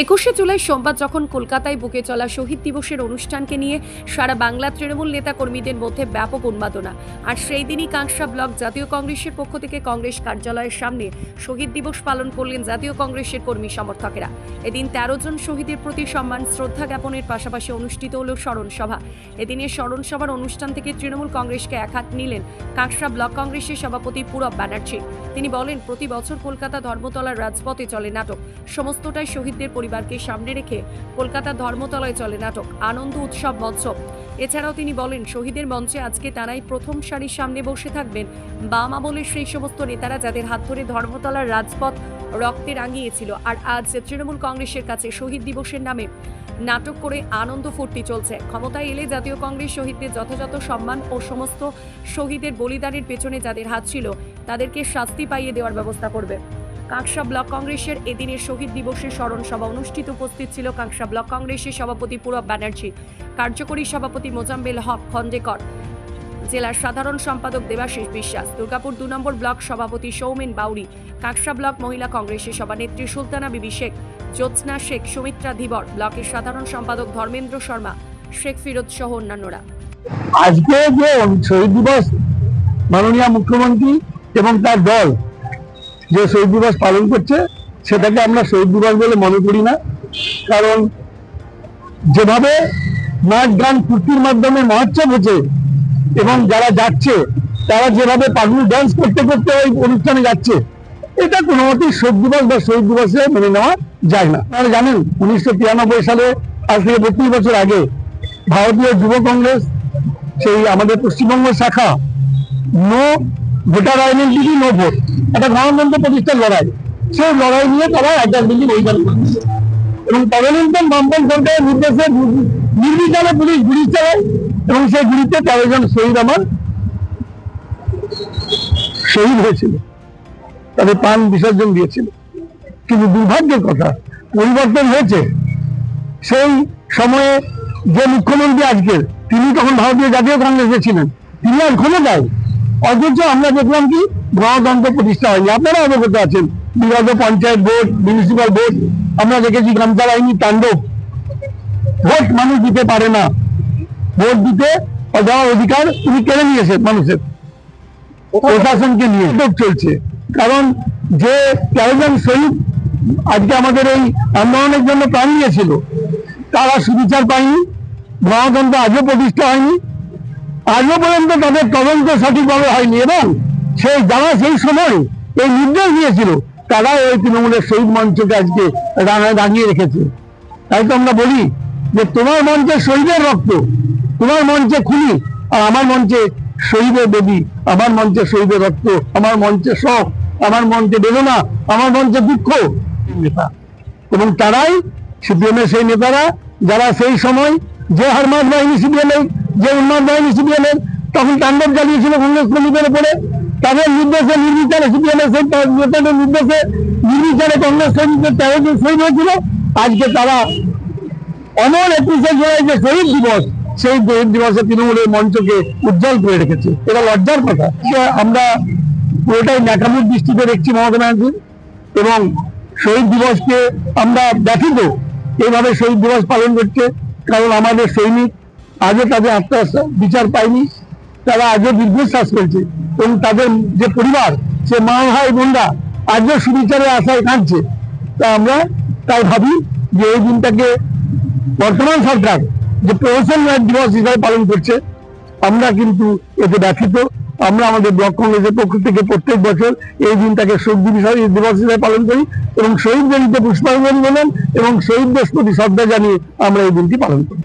একুশে জুলাই সোমবার যখন কলকাতায় বুকে চলা শহীদ দিবসের অনুষ্ঠানকে নিয়ে সারা বাংলা তৃণমূল নেতা কর্মীদের মধ্যে ব্যাপক উন্মাদনা, আর সেই দিনই কাংসা ব্লক জাতীয় কংগ্রেসের পক্ষ থেকে কংগ্রেস কার্যালয়ের সামনে শহীদ দিবস পালন করলেন জাতীয় কংগ্রেসের কর্মী সমর্থকেরা। এদিন তেরো জন শহীদের প্রতি সম্মান, শ্রদ্ধা জ্ঞাপনের পাশাপাশি অনুষ্ঠিত হল স্মরণ সভা। এদিনের স্মরণ সভার অনুষ্ঠান থেকে তৃণমূল কংগ্রেসকে এক হাত নিলেন কাঁকড়া ব্লক কংগ্রেসের সভাপতি পূরব ব্যানার্জি। তিনি বলেন, প্রতি বছর কলকাতা ধর্মতলার রাজপথে চলে নাটক। সমস্তটাই শহীদদের পরিবারকে সামনে রেখে কলকাতা ধর্মতলায় চলে নাটক, আনন্দ উৎসব মৎসব এছাড়াও তিনি বলেন, শহীদের মঞ্চে আজকে তারাই প্রথম সারির সামনে বসে থাকবেন। বাম আমলের সেই সমস্ত নেতারা যাদের হাত ধরে ধর্মতলার রাজপথ রক্তে রাঙিয়েছিল, আর আজ তৃণমূল কংগ্রেসের কাছে শহীদ দিবসের নামে নাটক করে আনন্দ ফুর্তি চলছে। ক্ষমতায় এলে জাতীয় কংগ্রেস শহীদদের যথাযথ সম্মান ও সমস্ত শহীদের বলিদানের পেছনে যাদের হাত ছিল, তাদেরকে শাস্তি পাইয়ে দেওয়ার ব্যবস্থা করবে। কাঁকসা ব্লক কংগ্রেসের এদিনের শহীদ দিবসের স্মরণ সভা অনুষ্ঠিত উপস্থিত ছিল কাঁকসা ব্লক কংগ্রেসের সভাপতি পূরব ব্যানার্জি, কার্যকরী সভাপতি মোজাম্বেল হক খন্ডেকর জেলার সাধারণ সম্পাদক দেবাশিস বিশ্বাস, দুর্গাপুর দু নম্বর ব্লক সভাপতি সৌমেন বাউরি, কাকসা ব্লক মহিলা কংগ্রেসের সভানেত্রী সুলতানা বিবি শেখ, জ্যোৎস্না শেখ, সুমিত্রা ধীবর, ব্লকের সাধারণ সম্পাদক ধর্মেন্দ্র শর্মা, শেখ ফিরোজ সহ অন্যান্যরা। আজকে যে শহীদ দিবস মাননীয় মুখ্যমন্ত্রী এবং তার দল যে শহীদ দিবস পালন করছে, সেটাকে আমরা শহীদ দিবস বলে মনে করি না। কারণ যেভাবে নাচ, গান ফুর্তির মাধ্যমে মহোৎসব হচ্ছে এবং যারা যাচ্ছে, তারা যেভাবে পাগলু ডান্স করতে করতে ওই অনুষ্ঠানে যাচ্ছে, এটা কোনো মতেই শোক দিবস বা শহীদ দিবসে মেনে নেওয়া যায় না। আপনারা জানেন, উনিশশো তিরানব্বই সালে, আজ থেকে বত্রিশ বছর আগে ভারতীয় যুব কংগ্রেস, সেই আমাদের পশ্চিমবঙ্গ শাখা, no voter identity no vote. একটা গণতন্ত্র প্রতিষ্ঠার লড়াই। সেই লড়াই নিয়ে তারা একটা বৈজ্ঞান করেছে এবং তদনীন্তন বামপন সরকারের নির্দেশে নির্বিচারে পুলিশ গুলি চালায় এবং সেই গুলিতে তেরো জন শহীদ আমার শহীদ হয়েছিল। তাদের প্রাণ বিসর্জন দিয়েছিল। কিন্তু দুর্ভাগ্যের কথা, পরিবর্তন হয়েছে। সেই সময়ে যে মুখ্যমন্ত্রী আজকের, তিনি তখন ভারতীয় জাতীয় কংগ্রেসে ছিলেন। তিনি আর ক্ষমতায় অথচ আমরা দেখলাম কি গণতন্ত্র প্রতিষ্ঠা হয়নি। আপনারা অবগত আছেন। বিগত পঞ্চায়েত ভোট মিউনিসিপাল ভোট, আমরা দেখেছি গামছা বাহিনী তাণ্ডব। ভোট মানুষ দিতে পারে না। ভোট দিতে দেওয়ার অধিকার তিনি কেড়ে নিয়েছেন মানুষের। প্রশাসনকে নিয়ে চলছে। কারণ যে তেরো জন শহীদ আজকে আমাদের এই আন্দোলনের জন্য প্রাণ নিয়েছিল, তারা সুবিচার পায়নি, গণতন্ত্র আজও প্রতিষ্ঠা হয়নি। আজও পর্যন্ত তাদের তদন্ত সঠিকভাবে হয়নি এবং সেই যারা সেই সময় এই নির্দেশ দিয়েছিল তারা ওই তৃণমূলের শহীদ মঞ্চকে আজকে রাঙায় দাঁড়িয়ে রেখেছে। তাই তো আমরা বলি যে তোমার মঞ্চে শহীদের রক্ত, তোমার মঞ্চে খুনি আর আমার মঞ্চে শহীদের দেবী আমার মঞ্চে শহীদের রক্ত, আমার মঞ্চে শোক, আমার মঞ্চে বেদনা, আমার মঞ্চে দুঃখ। নেতা এবং তারাই সিপিএমের সেই নেতারা, যারা সেই সময় যে হারমাদ বাহিনী সিপিএমের যে উন্নয়ন বাহিনী সিপিএমের তখন তাণ্ডব চালিয়েছিল কংগ্রেস কর্মীদের উপরে, তাদের নির্দেশে নির্বিচারে সিপিএমের সেই নেতাদের নির্দেশে নির্বিচারে কংগ্রেস কর্মীদের তেরো জন শহীদ হয়েছিল। আজকে তারা অমর একুশে জুলাই যে শহীদ দিবস, সেই শহীদ দিবসে তৃণমূলের মঞ্চকে উজ্জ্বল করে রেখেছে। এটা লজ্জার কথা। আমরা পুরোটাই ন্যাকামুর দৃষ্টিতে দেখছি মমতা ব্যানার্জি এবং শহীদ দিবসকে আমরা ব্যথিত এইভাবে শহীদ দিবস পালন করছে। কারণ আমাদের সৈনিক আজও তাদের আত্মা বিচার পায়নি। তারা আজও দীর্ঘশ্বাস করছে এবং তাদের যে পরিবার, সে মা, ভাই, বোনরা আজও সুবিচারে আশায় কাঁদছে। তা আমরা তাই ভাবি যে এই দিনটাকে বর্তমান সরকার যে প্রহসন দিবস হিসাবে পালন করছে, আমরা কিন্তু এতে ব্যথিত। আমরা আমাদের ব্লক কংগ্রেসের পক্ষ থেকে প্রত্যেক বছর এই দিনটাকে শোক দিবস হিসাবে পালন করি এবং শহীদ জয়ন্তীতে পুষ্পাঞ্জলি বলেন এবং শহীদদের প্রতি শ্রদ্ধা জানিয়ে আমরা এই দিনটি পালন করি।